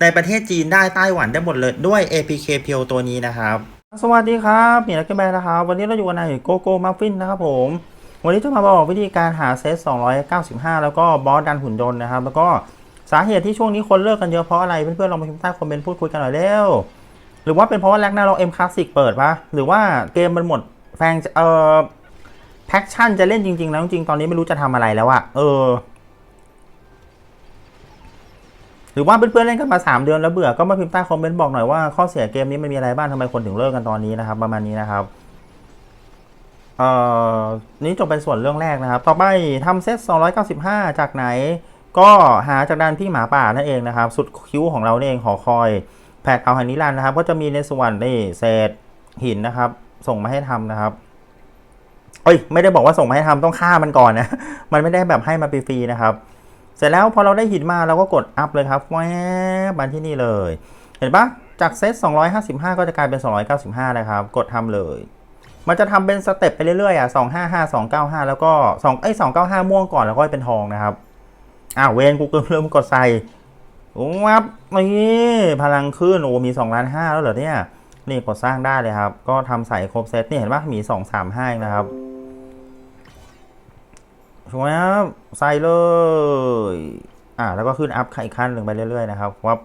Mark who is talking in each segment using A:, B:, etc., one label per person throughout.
A: ในประเทศจีนได้ไต้หวันได้หมดเลยด้วย APK เพียวตัวนี้นะครับ สวัสดีครับมีนักเกแบนนะครับ วันนี้เราอยู่กันในโกโก้มัฟฟินนะครับผม วันนี้จะมาบอกวิธีการหาเซต 295 แล้วก็บอสดันหุ่นยนต์นะครับ แล้วก็สาเหตุที่ช่วงนี้คนเลิกกันเยอะเพราะอะไร เพื่อนๆลองมาพิมพ์ใต้คอมเมนต์พูดคุยกันหน่อยเร็วหรือว่าเป็นเพราะว่าแลกหน้าเราเอ็มคลาสสิกเปิดปะหรือว่าเกมมันหมดแฟงเอ่อแพ็กชั่นจะเล่นจริงๆแล้วจริงๆตอนนี้ไม่รู้จะทำอะไรแล้วอะเออ หรือว่าเพื่อนๆเล่นกันมา 3 เดือนแล้วเบื่อก็มาพิมพ์ใต้คอมเมนต์บอกหน่อยว่าข้อเสียเกมนี้มันมีอะไรบ้างทำไมคนถึงเลิกกันตอนนี้นะครับ ประมาณนี้นะครับเอ่อนี้จบเป็นส่วนเรื่องแรกนะครับ ต่อไปทำเซต 295 จากไหน ก็หาจากด้านพี่หมาป่านั่นเองนะครับ สุดคิ้วของเราเองหอคอย แพทเอาหันนิรันดร์นะครับ ก็จะมีในส่วนนี่เศษหินนะครับ ส่งมาให้ทำนะครับเอ้ยไม่ได้บอกว่าส่งมาให้ทำต้องฆ่ามันก่อนนะ มันไม่ได้แบบให้มาฟรีๆนะครับ เสร็จแล้วพอเราได้หินมาเราก็กดอัพเลยครับแวบมาที่นี่เลย เห็นปะจากเซต255 ก็จะกลายเป็น 295 นะครับ กดทำเลย มันจะทำเป็นสเต็ปไปเรื่อยๆอะ255 295 แล้วก็2เอ้ย295 ม่วงก่อนแล้วก็เป็นทองนะครับอ้าวเวนกูเกิเริ่มกดใส่วับนี่พลังขึ้นโอ้มี2ล้าน5แล้วเหรอเนี่ยนี่กดสร้างได้เลยครับ ก็ทำใส่ครบเซตนี่เห็นปะมี 2 3 5นะครับ ช่วยครับใส่เลย อ่า แล้วก็ขึ้นอัพอีกขั้นหนึ่งไปเรื่อยๆนะครับวับ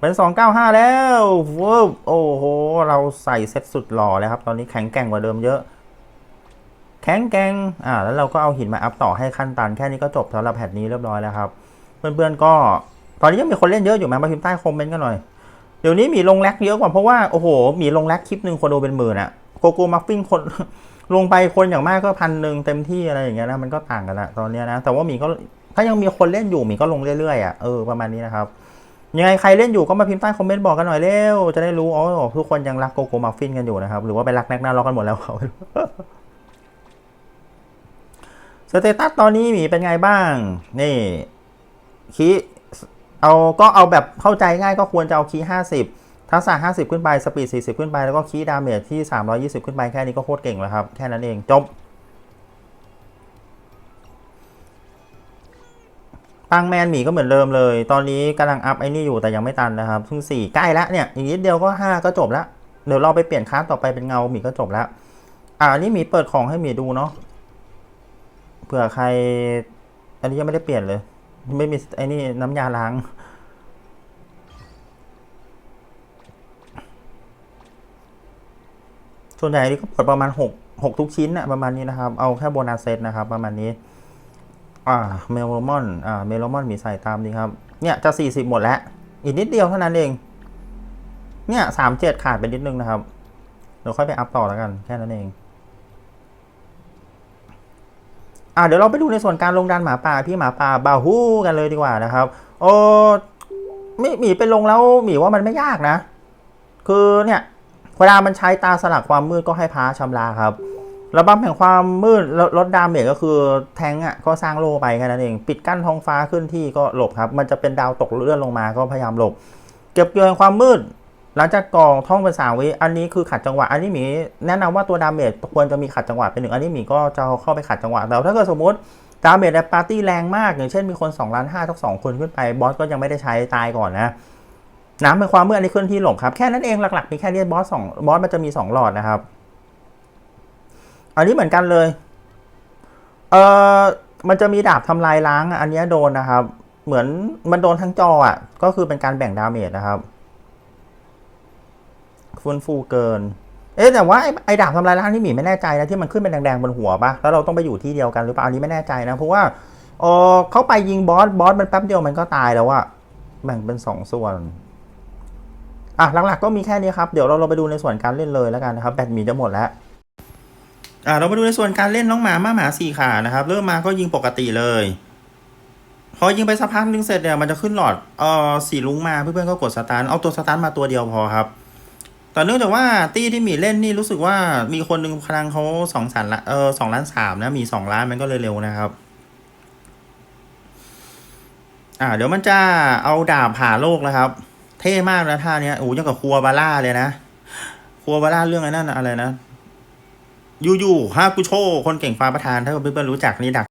A: เป็น 295 แล้ววบโอ้โห เราใส่เซตสุดหล่อเลยครับ ตอนนี้แข็งแกร่งกว่าเดิมเยอะ แข็งแกร่งอ่า แล้วเราก็เอาหินมาอัพต่อให้ขั้นตันแค่นี้ก็จบสำหรับแพทนี้เรียบร้อยแล้วครับ เพื่อนๆก็ ตอนนี้ยังมีคนเล่นเยอะอยู่ไหมมาพิมพ์ใต้คอมเมนต์กันหน่อย เดี๋ยวนี้มีลงแร็กเยอะกว่าเพราะว่า โอ้โห มีลงแร็กคลิปหนึ่งคนดูเป็นหมื่นอะโกโก้มัฟฟินคน ลงไปคนอย่างมากก็พันหนึ่งเต็มที่อะไรอย่างเงี้ยนะมันก็ต่างกันละตอนเนี้ยนะแต่ว่าหมีก็ถ้ายังมีคนเล่นอยู่หมีก็ลงเรื่อยๆอะเออประมาณนี้นะครับยังไงใครเล่นอยู่ก็มาพิมพ์ใต้คอมเมนต์บอกกันหน่อยเร็วจะได้รู้อ๋อทุกคนยังรักโกโก้มัฟฟินกันอยู่นะครับหรือว่าไปรักแน็กหน้าล็อกกันหมดแล้วเขาสเตตัสตอนนี้หมีเป็นไงบ้าง นี่คีเอาก็เอาแบบเข้าใจง่ายก็ควรจะเอาคีห้าสิบ ทักษะ 50 ขึ้นไป สปีด 40 ขึ้นไป แล้วก็คีย์ดาเมจที่ 320 ขึ้นไป แค่นี้ก็โคตรเก่งแล้วครับ แค่นั้นเอง จบ ปังแมนหมีก็เหมือนเดิมเลย ตอนนี้กำลังอัพไอ้นี่อยู่แต่ยังไม่ตันนะครับเพิ่งสี่ใกล้แล้วเนี่ย อีกนิดเดียวก็ 5 ก็จบแล้วเดี๋ยวเราไปเปลี่ยนคลาสต่อไปเป็นเงาหมีก็จบแล้วอ่าอันนี้หมีเปิดของให้หมีดูเนาะ เผื่อใคร อันนี้ยังไม่ได้เปลี่ยนเลย ไม่มีไอ้นี่น้ำยาล้าง ส่วนใหญ่นี่ก็เปิดประมาณหกหกทุกชิ้นนะประมาณนี้นะครับ เอาแค่โบนัสเซตนะครับ ประมาณนี้ อ่าเมลโมอนอ่าเมลโมอนมีใส่ตามนี้ครับ เนี่ยจะสี่สิบหมดแล้ว อีกนิดเดียวเท่านั้นเอง เนี่ยสามเจ็ดขาดไปนิดนึงนะครับเดี๋ยวค่อยไปอัพต่อแล้วกัน แค่นั้นเองอ่าเดี๋ยวเราไปดูในส่วนการลงดันหมาป่าพี่หมาป่าบาฮูกันเลยดีกว่านะครับโอ้ไม่หมีไปลงแล้วหมีว่ามันไม่ยากนะ คือเนี่ย เวลามันใช้ตาสลักความมืดก็ให้พาชำระครับระบำแห่งความมืดลดดาเมจก็คือแทงอะก็สร้างโล่ไปแค่นั้นเอง ปิดกั้นท้องฟ้าขึ้นที่ก็หลบครับ มันจะเป็นดาวตกเลื่อนลงมาก็พยายามหลบ เก็บเกี่ยวแห่งความมืด หลังจากกองท่องเป็นสามวิอันนี้คือขัดจังหวะ อันนี้หมีแนะนำว่าตัวดาเมจควรจะมีขัดจังหวะเป็นหนึ่งอันนี้หมีก็จะเข้าไปขัดจังหวะแต่ถ้าเกิดสมมติดาเมจในปาร์ตี้แรงมากอย่างเช่นมีคน2ล้านห้าทั้งสองคนขึ้นไปบอสก็ยังไม่ได้ใช้ตายก่อนนะ น้ำเป็นความมืดอันนี้เคลื่อนที่หลบครับ แค่นั้นเองหลักๆมีแค่นี้บอสสองบอสมันจะมีสองหลอดนะครับ อันนี้เหมือนกันเลย เออมันจะมีดาบทำลายล้าง อันนี้โดนนะครับ เหมือนมันโดนทั้งจออะ ก็คือเป็นการแบ่งดาเมจนะครับฟุนฟูเกิน เอ๊แต่ว่าไอ้ไอดาบทำลายล้างนี่หมีไม่แน่ใจนะที่มันขึ้นเป็นแดงๆบนหัวปะแล้วเราต้องไปอยู่ที่เดียวกันหรือเปล่าอันนี้ไม่แน่ใจนะเพราะว่าเออเขาไปยิงบอสบอสมันแป๊บเดียวมันก็ตายแล้วอะแบ่งเป็นสองส่วน อะหลักๆก็มีแค่นี้ครับ เดี๋ยวเราเราไปดูในส่วนการเล่นเลยแล้วกันนะครับ แบตหมีจะหมดแล้วอะเรามาดูในส่วนการเล่นน้องหมาม้าหมาสี่ขานะครับ เริ่มมาก็ยิงปกติเลย พอยิงไปสักพักนึงเสร็จเนี่ยมันจะขึ้นหลอดเอ่อสีลุงมาเพื่อนๆก็กดสตาร์ทเอาตัวสตาร์ทมาตัวเดียวพอครับแต่เนื่องจากว่าตี้ที่หมีเล่นนี่รู้สึกว่ามีคนหนึ่งพลังเขาสองแสนละเออสองล้านสามนะมีสองล้านมันก็เลยเร็วนะครับอ่าเดี๋ยวมันจะเอาดาบผ่าโลกนะครับ เท่มากนะท่าเนี้ยโอ้ยยังกับครัวบาร่าเลยนะครัวบาร่าเรื่องอะไรนั่นอะไรนะยูยูฮากุโช คนเก่งฟ้าประธาน ถ้าเพื่อนๆรู้จักนี่ดัก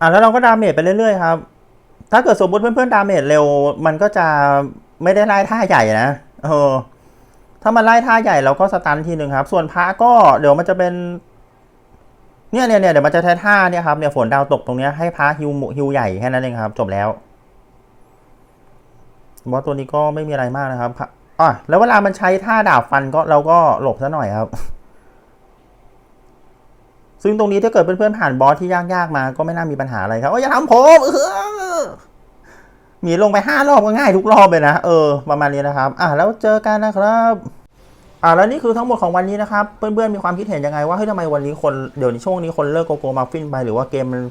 A: อ่าแล้วเราก็ดาเมจไปเรื่อยๆครับ ถ้าเกิดสมมติเพื่อนๆดาเมจเร็ว มันก็จะไม่ได้ไล่ท่าใหญ่นะเออถ้ามันไล่ท่าใหญ่เราก็สตันทีหนึ่งครับ ส่วนพระก็เดี๋ยวมันจะเป็น เนี่ยเนี่ยเนี่ยเดี๋ยวมันจะใช้ท่าเนี่ยครับเนี่ยฝนดาวตกตรงเนี้ยให้พระฮิวหมู่ฮิวใหญ่แค่นั้นเองครับ จบแล้ว บอสตัวนี้ก็ไม่มีอะไรมากนะครับพระอะแล้วเวลามันใช้ท่าดาบฟันก็เราก็หลบซะหน่อยครับ ซึ่งตรงนี้ถ้าเกิดเพื่อนๆผ่านบอสที่ยากๆมา ก็ไม่น่ามีปัญหาอะไรครับโอ้ยอย่าทำผมเออหมีลงไปห้ารอบก็ง่ายทุกรอบเลยนะ เออ ประมาณนี้นะครับ อะแล้วเจอกันนะครับอ่าแล้วนี่คือทั้งหมดของวันนี้นะครับ เพื่อนๆมีความคิดเห็นยังไงว่าเฮ้ยทำไมวันนี้คนเดี๋ยวนี้ช่วงนี้คนเลิกโกโก้มาฟินไปหรือว่าเกมมัน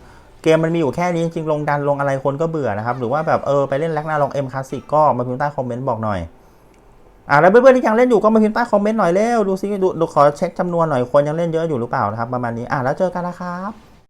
A: กมมันมีอยู่แค่นี้จริงๆลงดันลงอะไรคนก็เบื่อนะครับ หรือว่าแบบเออไปเล่นแลกนาลองเอ็มคลาสสิกก็มาพิมพ์ใต้คอมเมนต์บอกหน่อยอ่าแล้วเพื่อนๆที่ยังเล่นอยู่ก็มาพิมพ์ใต้คอมเมนต์หน่อยเร็วดูซิดูดูขอเช็คจำนวนหน่อยคนยังเล่นเยอะอยู่หรือเปล่านะครับประมาณนี้อ่าแล้วเจอกันนะครับ